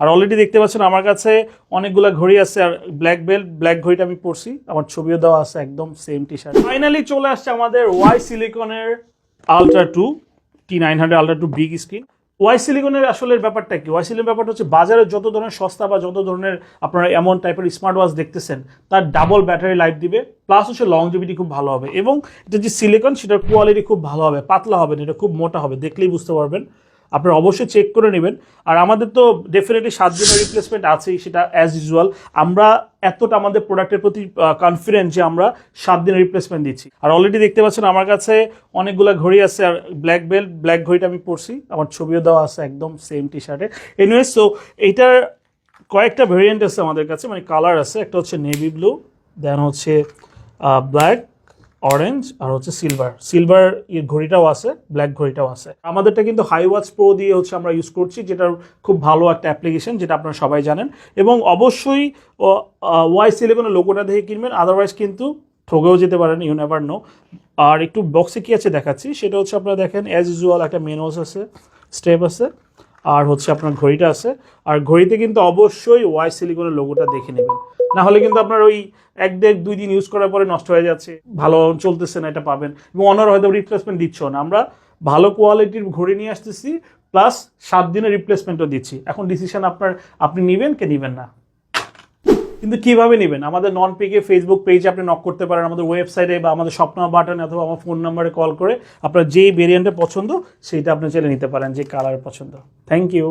আর already দেখতে পাচ্ছেন আমার কাছে অনেকগুলা ঘড়ি আছে, আর ব্ল্যাক বেল্ট ব্ল্যাক ঘড়িটা আমি পরছি। আমার ছবিও দেওয়া আছে একদম সেম টি শার্ট ফাইনালি চলে আসছে আমাদের Y সিলিকনের ultra two T nine hundred ultra two big screen Y সিলিকনের আসলে ব্যাপারটা কি? ওয়াই সিলিকনের ব্যাপারটা হচ্ছে বাজারে যত ধরনের সস্তা বা যত ধরনের আপনারা এমন টাইপের স্মার্ট ওয়াচ দেখতেছেন, তার ডাবল ব্যাটারি লাইফ দিবে প্লাস হচ্ছে লং লংজিভিটি খুব ভালো হবে। এবং এটা যে সিলিকন সেটার কোয়ালিটি খুব ভালো হবে, পাতলা হবে না, এটা খুব মোটা হবে, দেখলেই বুঝতে পারবেন। আপনারা অবশ্যই চেক করে নেবেন। আর আমাদের তো ডেফিনেটলি সাত দিনের রিপ্লেসমেন্ট আছেই, সেটা অ্যাজ ইউজুয়াল আমরা এতটা আমাদের প্রোডাক্টের প্রতি কনফিডেন্ট যে আমরা সাত দিনের রিপ্লেসমেন্ট দিচ্ছি। আর অলরেডি দেখতে পাচ্ছেন আমার কাছে অনেকগুলো ঘড়ি আছে, আর ব্ল্যাক বেল্ট ব্ল্যাক ঘড়িটা আমি পরছি। আমার ছবিও দেওয়া আছে একদম সেম টি শার্টে এনিওয়ে সো এইটার কয়েকটা ভেরিয়েন্ট আছে আমাদের কাছে মানে কালার আছে। একটা হচ্ছে নেভি ব্লু দেন হচ্ছে ব্ল্যাক অরেঞ্জ আর হচ্ছে সিলভার সিলভার ঘড়িটাও আছে ব্ল্যাক ঘড়িটাও আছে। আমাদেরটা কিন্তু হাই ওয়াচ প্রো দিয়ে হচ্ছে আমরা ইউজ করছি, যেটার খুব ভালো একটা অ্যাপ্লিকেশন যেটা আপনারা সবাই জানেন। এবং অবশ্যই ওয়াই সিলেভেনের লোগোটা দেখে কিনবেন আদারওয়াইজ কিন্তু ঠকেও যেতে পারেন ইউ নেভার নো আর একটু বক্সে কি আছে দেখাচ্ছি, সেটা হচ্ছে আপনারা দেখেন অ্যাজ ইউজুয়াল একটা মেনোস আছে স্টেপ আছে। আর হচ্ছে আপনার ঘড়িটা আছে। আর ঘড়িতে কিন্তু অবশ্যই ওয়াই সিলিকনের লোগোটা দেখে নেবেন। না হলে কিন্তু আপনার ওই এক দেড় দুই দিন ইউজ করার পরে নষ্ট হয়ে যাচ্ছে। ভালো চলতেছে না, এটা পাবেন। এবং অনার হয়তো রিপ্লেসমেন্ট দিচ্ছ না। আমরা ভালো কোয়ালিটির ঘড়ি নিয়ে আসতেছি প্লাস সাত দিনের রিপ্লেসমেন্টও দিচ্ছি। এখন ডিসিশন আপনার, আপনি নেবেন কে নেবেন না। কিন্তু কীভাবে নেবেন? আমাদের নন পেকে ফেসবুক পেজে আপনি নক করতে পারেন, আমাদের ওয়েবসাইটে বা আমাদের স্বপ্ন বাটনে অথবা আমার ফোন নাম্বারে কল করে আপনার যেই ভেরিয়েন্টে পছন্দ, সেইটা আপনি চলে নিতে পারেন, যে কালার পছন্দ। Thank you